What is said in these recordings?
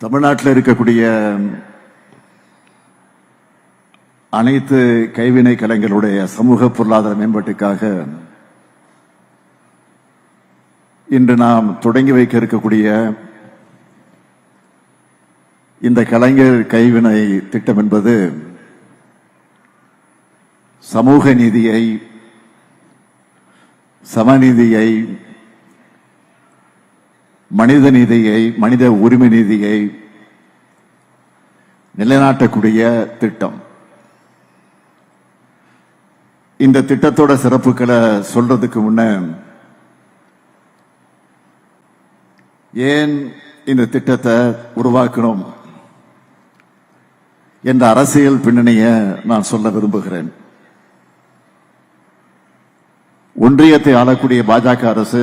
தமிழ்நாட்டில் இருக்கக்கூடிய அனைத்து கைவினை கலைஞர்களுடைய சமூக பொருளாதார மேம்பாட்டுக்காக இன்று நாம் தொடங்கி வைக்க இருக்கக்கூடிய இந்த கலைஞர் கைவினை திட்டம் என்பது சமூக நீதியை சமநீதியை மனித நீதியை மனித உரிமை நீதியை நிலைநாட்டக்கூடிய திட்டம். இந்த திட்டத்தோட சிறப்புகளை சொல்றதுக்கு முன்ன ஏன் இந்த திட்டத்தை உருவாக்கணும் என்ற அரசியல் பின்னணியை நான் சொல்ல விரும்புகிறேன். ஒன்றியத்தை ஆளக்கூடிய பாஜக அரசு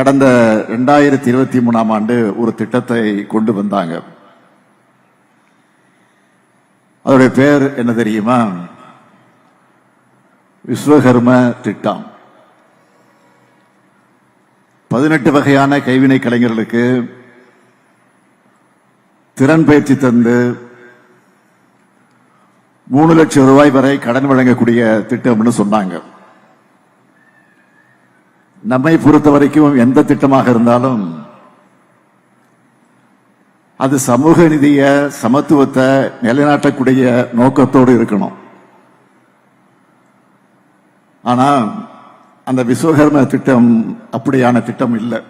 கடந்த ரெண்டாயிரத்தி இருபத்தி மூணாம் ஆண்டு ஒரு திட்டத்தை கொண்டு வந்தாங்க. அதோடைய பேர் என்ன தெரியுமா? விஸ்வகர்ம திட்டம். பதினெட்டு வகையான கைவினை கலைஞர்களுக்கு திறன் பயிற்சி தந்து மூணு லட்சம் ரூபாய் வரை கடன் வழங்கக்கூடிய திட்டம்னு சொன்னாங்க. நம்மை பொறுத்த வரைக்கும் எந்த திட்டமாக இருந்தாலும் அது சமூக நிதிய சமத்துவத்தை நிலைநாட்டக்கூடிய நோக்கத்தோடு இருக்கணும். ஆனா அந்த விஸ்வகர்ம திட்டம் அப்படியான திட்டம் இல்லை.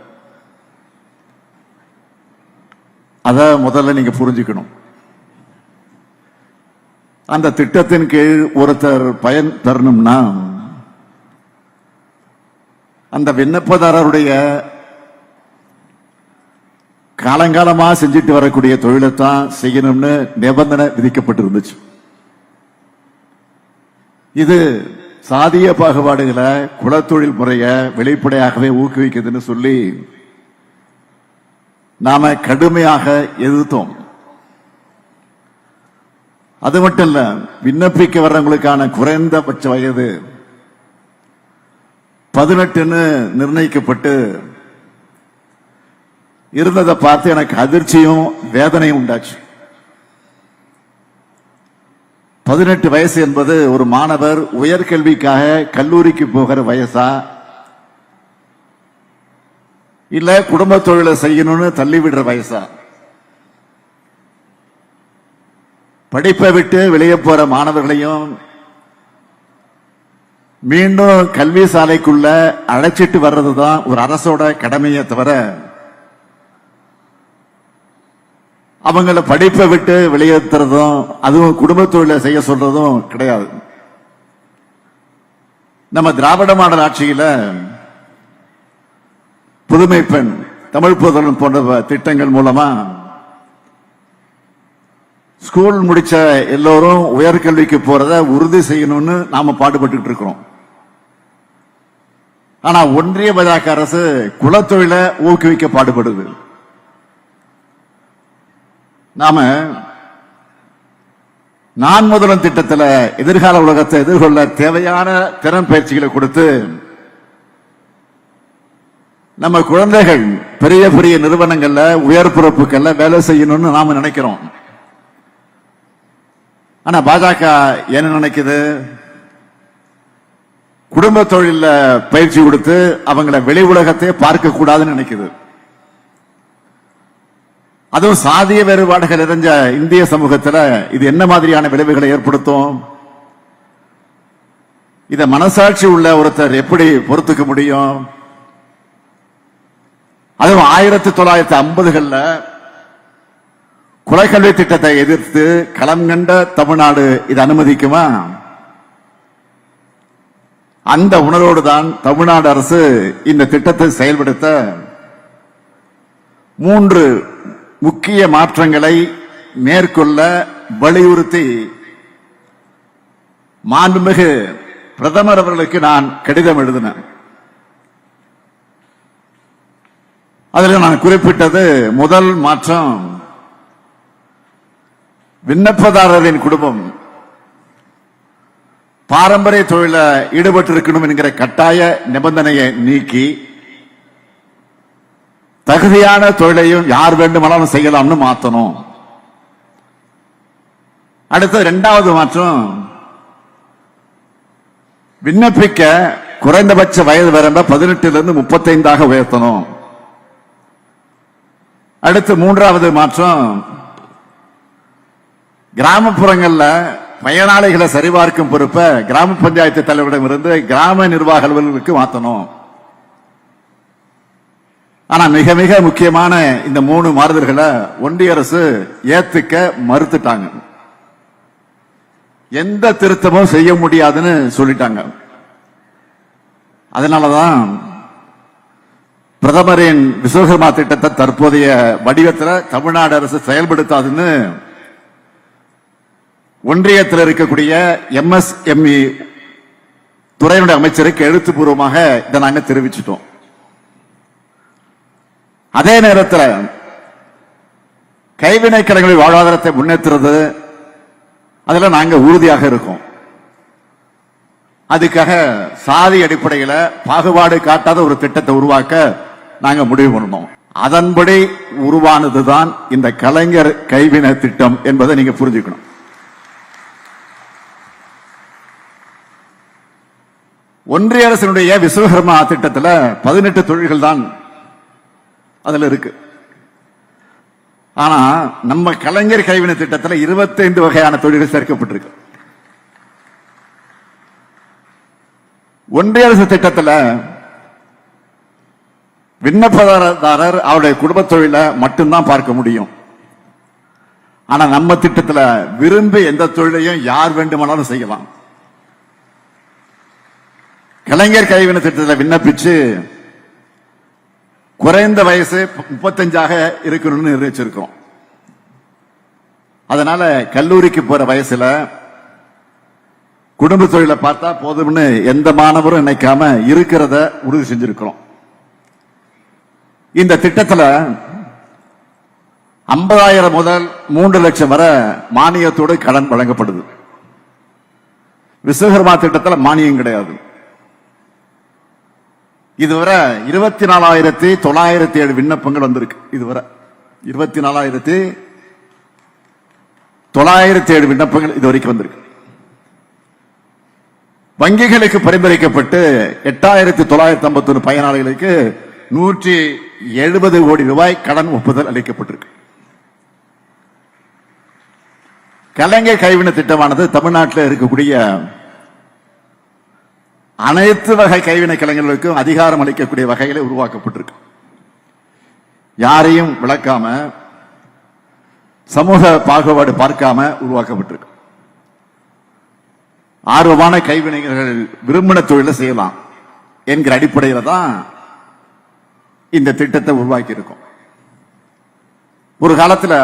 அத முதல்ல நீங்க புரிஞ்சுக்கணும். அந்த திட்டத்தின் கீழ் ஒருத்தர் பயன் தரணும்னா அந்த விண்ணப்பதாரருடைய காலங்காலமா செஞ்சுட்டு வரக்கூடிய தொழிலைத்தான் செய்யணும்னு நிபந்தனை விதிக்கப்பட்டிருந்துச்சு. இது சாதிய பாகுபாடுகளை குலத்தொழில் முறைய வெளிப்படையாகவே ஊக்குவிக்குதுன்னு சொல்லி நாம கடுமையாக எதிர்த்தோம். அது மட்டும் இல்ல விண்ணப்பிக்க வர்றவங்களுக்கான குறைந்தபட்ச வயது பதினெட்டுன்னு நிர்ணயிக்கப்பட்டு இருந்ததை பார்த்து எனக்கு அதிர்ச்சியும் வேதனையும் உண்டாச்சு. பதினெட்டு வயசு என்பது ஒரு மாணவர் உயர்கல்விக்காக கல்லூரிக்கு போகிற வயசா? இல்ல குடும்ப தொழிலை செய்யணும்னு தள்ளிவிடுற வயசா? படிப்பை விட்டு வெளியே போற மாணவர்களையும் மீண்டும் கல்வி சாலைக்குள்ள அழைச்சிட்டு வர்றது தான் ஒரு அரசோட கடமையை தவிர அவங்கள படிப்பை விட்டு வெளியேற்றுறதும் அதுவும் குடும்ப தொழிலை செய்ய சொல்றதும் கிடையாது. நம்ம திராவிட மாடல் ஆட்சியில புதுமை பெண் தமிழ் புதன் போன்ற திட்டங்கள் மூலமா ஸ்கூல் முடிச்ச எல்லோரும் உயர்கல்விக்கு போறத உறுதி செய்யணும்னு நாம பாடுபட்டு இருக்கிறோம். ஆனா ஒன்றிய பாஜக அரசு குலத்தொழிலை ஊக்குவிக்க பாடுபடுது. நாம நான் முதலும் திட்டத்தில் எதிர்கால உலகத்தை எதிர்கொள்ள தேவையான திறன் பயிற்சிகளை கொடுத்து நம்ம குழந்தைகள் பெரிய பெரிய நிறுவனங்கள்ல உயர் பொறுப்புகள்ல வேலை செய்யணும்னு நாம நினைக்கிறோம். ஆனா பாஜக என்ன நினைக்குது? குடும்ப தொழில பயிற்சி கொடுத்து அவங்கள வெளி உலகத்தை பார்க்க கூடாதுன்னு நினைக்குது. அதுவும் சாதிய வேறுபாடுகள் நிறைஞ்ச இந்திய சமூகத்துல இது என்ன மாதிரியான விளைவுகளை ஏற்படுத்தும்? இத மனசாட்சி உள்ள ஒருத்தர் எப்படி பொறுத்துக்க முடியும்? அதுவும் ஆயிரத்தி தொள்ளாயிரத்தி ஐம்பதுகள்ல குலக்கல்வி திட்டத்தை எதிர்த்து களம் கண்ட தமிழ்நாடு இது அனுமதிக்குமா? அந்த உணர்வோடு தான் தமிழ்நாடு அரசு இந்த திட்டத்தை செயல்படுத்த மூன்று முக்கிய மாற்றங்களை மேற்கொள்ள வலியுறுத்தி மாண்புமிகு பிரதமர் அவர்களுக்கு நான் கடிதம் எழுதினேன். அதில் நான் குறிப்பிட்டது முதல் மாற்றம் விண்ணப்பதாரரின் குடும்பம். பாரம்பரிய தொழில ஈடுபட்டிருக்கணும் என்கிற கட்டாய நிபந்தனையை நீக்கி தகுதியான தொழிலையும் யார் வேண்டுமானாலும் செய்யலாம்னு மாத்தணும். அடுத்து இரண்டாவது மாற்றம் விண்ணப்பிக்க குறைந்தபட்ச வயது வரம்ப பதினெட்டுல இருந்து முப்பத்தைந்தாக உயர்த்தணும். அடுத்து மூன்றாவது மாற்றம் கிராமப்புறங்கள்ல பயனாளிகளை சரிபார்க்கும் பொறுப்பை கிராம பஞ்சாயத்து தலைவரிடம் இருந்து கிராம நிர்வாக அலுவலர்களுக்கு மாத்தணும். ஆனா மிக மிக முக்கியமான இந்த மூணு மாறுதல்களை ஒன்றிய அரசு ஏத்துக்க மறுத்துட்டாங்க. எந்த திருத்தமும் செய்ய முடியாதுன்னு சொல்லிட்டாங்க. அதனாலதான் பிரதமரின் விஸ்வகர்மா திட்டத்தை தற்போதைய வடிவத்தில் தமிழ்நாடு அரசு செயல்படுத்தாதுன்னு ஒன்றியத்தில் இருக்கக்கூடிய எம்எஸ்எம்இ துறையினுடைய அமைச்சருக்கு எழுத்துப்பூர்வமாக இதை நாங்க தெரிவிச்சிட்டோம். அதே நேரத்தில் கைவினை கலைகளின் வாழ்வாதாரத்தை முன்னேற்றுறது அதில் நாங்கள் உறுதியாக இருக்கோம். அதுக்காக சாதி அடிப்படையில் பாகுபாடு காட்டாத ஒரு திட்டத்தை உருவாக்க நாங்கள் முடிவு பண்ணோம். அதன்படி உருவானதுதான் இந்த கலைஞர் கைவினை திட்டம் என்பதை நீங்க புரிஞ்சுக்கணும். ஒன்றிய அரசினுடைய விஸ்வகர்மா திட்டத்துல பதினெட்டு தொழில்கள் தான் அதுல இருக்கு. ஆனா நம்ம கலைஞர் கைவினை திட்டத்துல 25 வகையான தொழில்கள் சேர்க்கப்பட்டிருக்கு. ஒன்றிய அரசு திட்டத்துல விண்ணப்பதாரர் அவருடைய குடும்ப தொழிலை மட்டும்தான் பார்க்க முடியும். ஆனா நம்ம திட்டத்துல விரும்பி எந்த தொழிலையும் யார் வேண்டுமானாலும் செய்யலாம். கலைஞர் கைவினை திட்டத்தில் விண்ணப்பிச்சு குறைந்த வயசு முப்பத்தஞ்சாக இருக்கணும்னு நிர்ணயிச்சிருக்கோம். அதனால கல்லூரிக்கு போற வயசுல குடும்ப தொழிலை பார்த்தா போதும்னு எந்த மாணவரும் நினைக்காம இருக்கிறத உறுதி செஞ்சிருக்கிறோம். இந்த திட்டத்துல ஐம்பதாயிரம் முதல் மூன்று லட்சம் வரை மானியத்தோடு கடன் வழங்கப்படுது. விஸ்வகர்மா திட்டத்தில் மானியம் கிடையாது. இதுவரை இருபத்தி நாலாயிரத்தி தொள்ளாயிரத்தி ஏழு விண்ணப்பங்கள் வந்திருக்கு. இதுவரை இருபத்தி நாலாயிரத்தி தொள்ளாயிரத்தி ஏழு விண்ணப்பங்கள் இது வரைக்கும் வந்திருக்கு. வங்கிகளுக்கு பரிந்துரைக்கப்பட்டு எட்டாயிரத்தி தொள்ளாயிரத்தி ஐம்பத்தி பயனாளிகளுக்கு நூற்றி எழுபது கோடி ரூபாய் கடன் ஒப்புதல் அளிக்கப்பட்டிருக்கு. கலைஞர் கைவினை திட்டமானது தமிழ்நாட்டில் இருக்கக்கூடிய அனைத்து வகை கைவினை கலைஞர்களுக்கும் அதிகாரம் அளிக்கக்கூடிய வகையில் உருவாக்கப்பட்டிருக்கு. யாரையும் விளக்காம சமூக பாகுபாடு பார்க்காம உருவாக்கப்பட்டிருக்கு. ஆர்வமான கைவினைஞர்கள் விரும்பின தொழிலை செய்யலாம் என்கிற அடிப்படையில் தான் இந்த திட்டத்தை உருவாக்கி இருக்கோம் ஒரு காலத்துல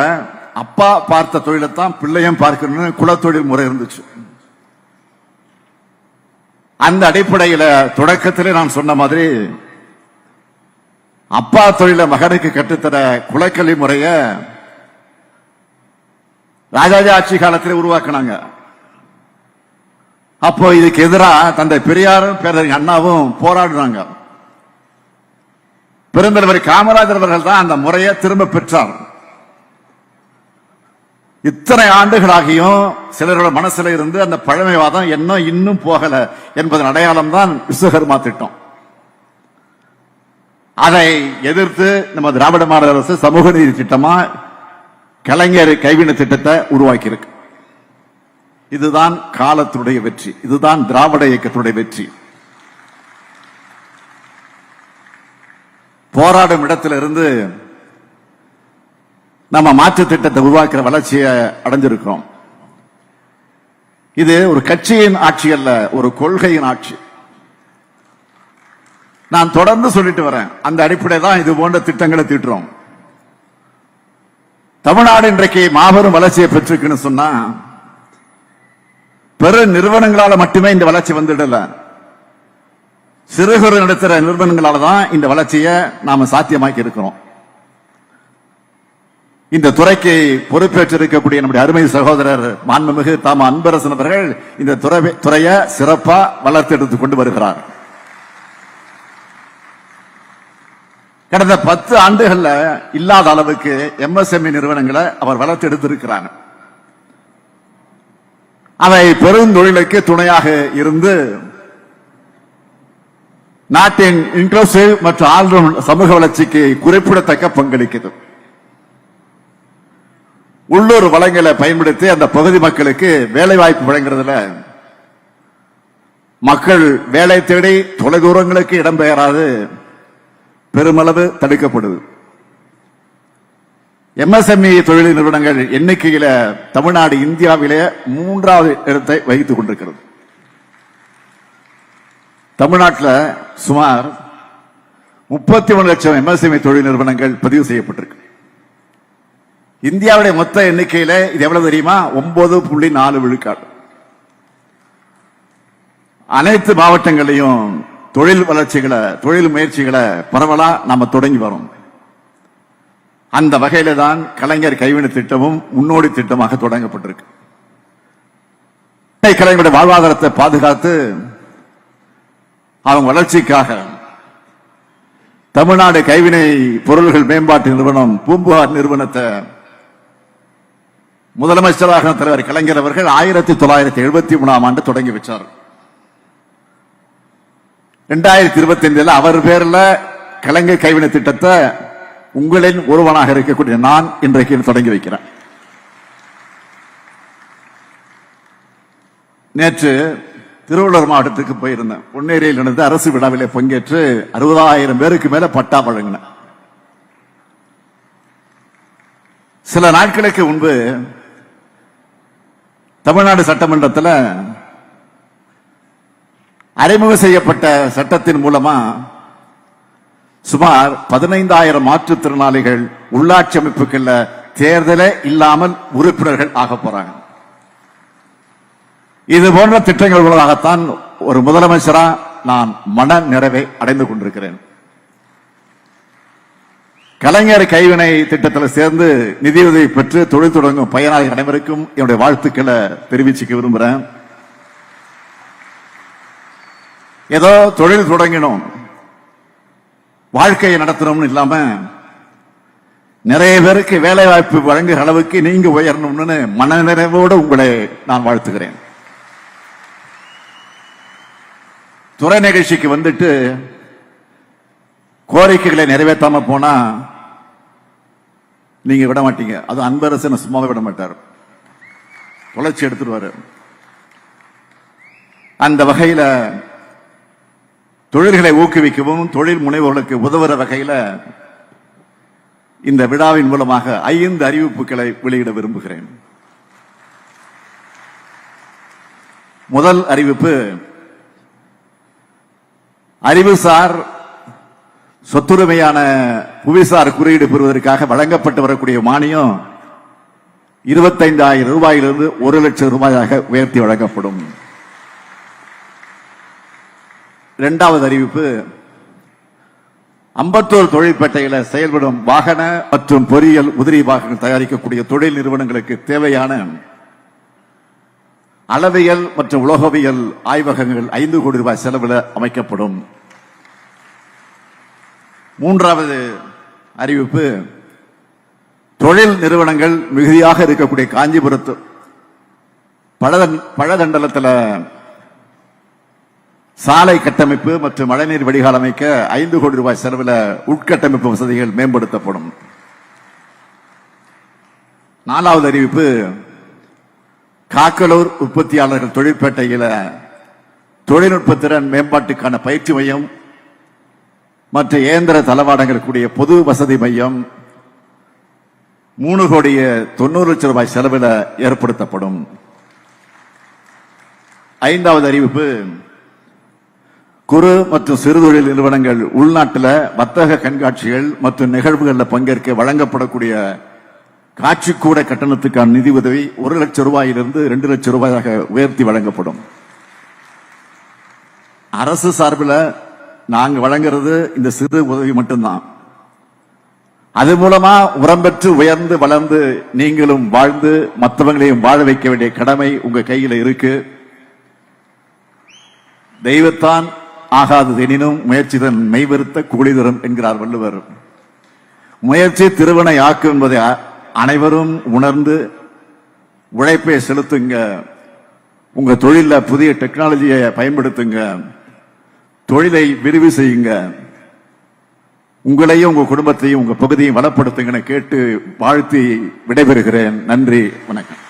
அப்பா பார்த்த தொழிலைத்தான் பிள்ளையும் பார்க்கணும்னு குலத்தொழில் முறை இருந்துச்சு. அந்த அடிப்படையில தொடக்கத்திலே நான் சொன்ன மாதிரி அப்பா தொழில மகனுக்கு கற்றுத்தர குலக்கல்வி முறைய ராஜாஜி ஆட்சி காலத்தில் உருவாக்குனாங்க. அப்போ இதுக்கு எதிராக தந்தை பெரியாரும் பேரறிஞர் அண்ணாவும் போராடுறாங்க. பெருந்தலைவர் காமராஜர் அவர்கள் தான் அந்த முறையை திரும்ப பெற்றார். இத்தனை ஆண்டுகளாகியும் சிலரோட மனசுல இருந்து அந்த பழமைவாதம் என்ன இன்னும் போகல என்பதன் அடையாளம் தான் விஸ்வகர்மா திட்டம். அதை எதிர்த்து நம்ம திராவிட மாடல் அரசு சமூக நீதி திட்டமா கலைஞர் கைவினை திட்டத்தை உருவாக்கி இருக்கு இதுதான் காலத்துடைய வெற்றி. இதுதான் திராவிட இயக்கத்துடைய வெற்றி. போராடும் இடத்திலிருந்து நம்ம மாற்று திட்டத்தை உருவாக்குற வளர்ச்சியை அடைஞ்சிருக்கிறோம். இது ஒரு கட்சியின் ஆட்சி அல்ல ஒரு கொள்கையின் ஆட்சி. நான் தொடர்ந்து சொல்லிட்டு வரேன் அந்த அடிப்படை தான் இது போன்ற திட்டங்களை தீட்டுறோம். தமிழ்நாடு இன்றைக்கு மாபெரும் வளர்ச்சியை பெற்றிருக்குன்னு சொன்னா பெரு நிறுவனங்களால மட்டுமே இந்த வளர்ச்சி வந்துடல. சிறு குறு நடத்துற நிறுவனங்களால தான் இந்த வளர்ச்சியை நாம சாத்தியமாக்கி இருக்கிறோம். இந்த துறைக்கு பொறுப்பேற்றிருக்கக்கூடிய நம்முடைய அருமை சகோதரர் மாண்புமிகு தாம அன்பரசன் அவர்கள் இந்த துறை துறையை சிறப்பா வளர்த்து எடுத்துக் கொண்டு வருகிறார். கடந்த பத்து ஆண்டுகள்ல இல்லாத அளவுக்கு எம்எஸ்எம்இ நிறுவனங்களை அவர் வளர்த்து எடுத்திருக்கிறாங்க அவை பெருந்தொழிலுக்கு துணையாக இருந்து நாட்டின் இன்க்ளூசிவ் மற்றும் ஆல்ரவுண்ட் சமூக வளர்ச்சிக்கு குறிப்பிடத்தக்க பங்களிக்குது உள்ளூர் வளங்களை பயன்படுத்தி அந்த பகுதி மக்களுக்கு வேலை வாய்ப்பு வழங்குறதுல மக்கள் வேலை தேடி தொலைதூரங்களுக்கு இடம்பெயராது பெருமளவு தடுக்கப்படுது. எம்எஸ்எம்இ தொழில் நிறுவனங்கள் எண்ணிக்கையில தமிழ்நாடு இந்தியாவிலே மூன்றாவது இடத்தை வகித்துக் கொண்டிருக்கிறது. தமிழ்நாட்டில் சுமார் முப்பத்தி ஒன்று லட்சம் எம்எஸ்எம்இ தொழில் நிறுவனங்கள் பதிவு செய்யப்பட்டிருக்கு. இந்தியாவுடைய மொத்த எண்ணிக்கையில இது எவ்வளவு தெரியுமா? ஒன்பது புள்ளி நாலு விழுக்காடு. அனைத்து மாவட்டங்களையும் தொழில் வளர்ச்சிகளை தொழில் முயற்சிகளை பரவலா நாம தொடங்கி வரோம். அந்த வகையில தான் கலைஞர் கைவினை திட்டமும் முன்னோடி திட்டமாக தொடங்கப்பட்டிருக்கு. கலைஞருடைய வாழ்வாதாரத்தை பாதுகாத்து அவங்க வளர்ச்சிக்காக தமிழ்நாடு கைவினை பொருள்கள் மேம்பாட்டு நிறுவனம் பூம்புகார் நிறுவனத்தை முதலமைச்சராக தலைவர் கலைஞர் அவர்கள் ஆயிரத்தி தொள்ளாயிரத்தி எழுபத்தி மூணாம் ஆண்டு தொடங்கி வச்சார். ரெண்டாயிரத்தி இருபத்தி ஐந்துல அவர் பேர்ல கலைஞர் கைவினை திட்டத்தை உங்களின் ஒருவனாக இருக்கக்கூடிய நான் இன்றைக்கு தொடங்கி வைக்கிறேன். நேற்று திருவள்ளூர் மாவட்டத்துக்கு போயிருந்தேன். பொன்னேரியில் நடந்த அரசு விழாவிலே பங்கேற்று அறுபதாயிரம் பேருக்கு மேல பட்டா வழங்கினேன். சில நாட்களுக்கு முன்பு தமிழ்நாடு சட்டமன்றத்தில் அறிமுகம் செய்யப்பட்ட சட்டத்தின் மூலமா சுமார் பதினைந்தாயிரம் மாற்றுத்திறனாளிகள் உள்ளாட்சி அமைப்புகள்ல தேர்தலே இல்லாமல் உறுப்பினர்கள் ஆக போறாங்க. இது போன்ற திட்டங்கள் உள்ளதாகத்தான் ஒரு முதலமைச்சரா நான் மன நிறைவை அடைந்து கொண்டிருக்கிறேன். கலைஞர் கைவினை திட்டத்தில் சேர்ந்து நிதியுதவி பெற்று தொழில் தொடங்கும் பயனாளிகள் அனைவருக்கும் என்னுடைய வாழ்த்துக்களை தெரிவிச்சுக்க விரும்புறேன். ஏதோ தொழில் தொடங்கினோம். வாழ்க்கையை நடத்தணும்னு இல்லாம நிறைய பேருக்கு வேலை வாய்ப்பு வழங்குகிற அளவுக்கு நீங்க உயரணும்னு மனநிறைவோடு உங்களை நான் வாழ்த்துகிறேன். துறை நிகழ்ச்சிக்கு வந்துட்டு கோரிக்கைகளை நிறைவேற்றாம போனா நீங்க விட மாட்டீங்க. அது அன்பரசனை சும்மாவே விட மாட்டார். தொலைச்சி எடுத்துருவாரு. அந்த வகையில தொழில்களை ஊக்குவிக்கவும் தொழில் முனைவோர்களுக்கு உதவுற வகையில இந்த விழாவின் மூலமாக ஐந்து அறிவிப்புகளை வெளியிட விரும்புகிறேன். முதல் அறிவிப்பு அறிவுசார் சொத்துரிமையான புவிசார் குறியீடு பெறுவதற்காக வழங்கப்பட்டு வரக்கூடிய மானியம் இருபத்தைந்தாயிரம் ரூபாயிலிருந்து ஒரு லட்சம் ரூபாயாக உயர்த்தி வழங்கப்படும். இரண்டாவது அறிவிப்பு அம்பத்தூர் தொழிற்பேட்டையில் செயல்படும் வாகன மற்றும் பொறியியல் உதிரி வாகனம் தயாரிக்கக்கூடிய தொழில் நிறுவனங்களுக்கு தேவையான அளவியல் மற்றும் உலோகவியல் ஆய்வகங்கள் ஐந்து கோடி ரூபாய் செலவில் அமைக்கப்படும். மூன்றாவது அறிவிப்பு தொழில் நிறுவனங்கள் மிகுதியாக இருக்கக்கூடிய காஞ்சிபுரத்து பழதன் பழதண்டலத்தில் சாலை கட்டமைப்பு மற்றும் மழைநீர் வடிகால் அமைக்க ஐந்து கோடி ரூபாய் செலவில் உட்கட்டமைப்பு வசதிகள் மேம்படுத்தப்படும். நாலாவது அறிவிப்பு காக்கலூர் உற்பத்தியாளர்கள் தொழிற்பேட்டையில் தொழில்நுட்ப திறன் மேம்பாட்டுக்கான பயிற்சி மையம் மற்ற இயந்திர தளவாடங்கள் கூடிய பொது வசதி மையம் மூணு கோடிய தொண்ணூறு லட்சம் ரூபாய் செலவில் ஏற்படுத்தப்படும். ஐந்தாவது அறிவிப்பு குறு மற்றும் சிறுதொழில் நிறுவனங்கள் உள்நாட்டில் வர்த்தக கண்காட்சிகள் மற்றும் நிகழ்வுகளில் பங்கேற்க வழங்கப்படக்கூடிய காட்சிக்கூட கட்டணத்துக்கான நிதி உதவி ஒரு லட்சம் ரூபாயிலிருந்து ரெண்டு லட்சம் ரூபாயாக உயர்த்தி வழங்கப்படும். அரசு சார்பில் நாங்கள் வழங்குறது இந்த சிறு உதவி மட்டும்தான். அது மூலமா உரம் பெற்று உயர்ந்து வளர்ந்து நீங்களும் வாழ்ந்து மற்றவங்களையும் வாழ வைக்க வேண்டிய கடமை உங்க கையில இருக்கு. தெய்வத்தான் ஆகாததெனினும் முயற்சி தன் மெய்வருத்த கூலி என்கிறார் வள்ளுவர். முயற்சி திருவனை ஆக்கும் என்பதை அனைவரும் உணர்ந்து உழைப்பை செலுத்துங்க. உங்க தொழில புதிய டெக்னாலஜியை பயன்படுத்துங்க. தொழிலை விரிவு செய்யுங்க. உங்களையும் உங்க குடும்பத்தையும் உங்க பகுதியையும் வளப்படுத்துங்கன்னு கேட்டு வாழ்த்தி விடைபெறுகிறேன். நன்றி வணக்கம்.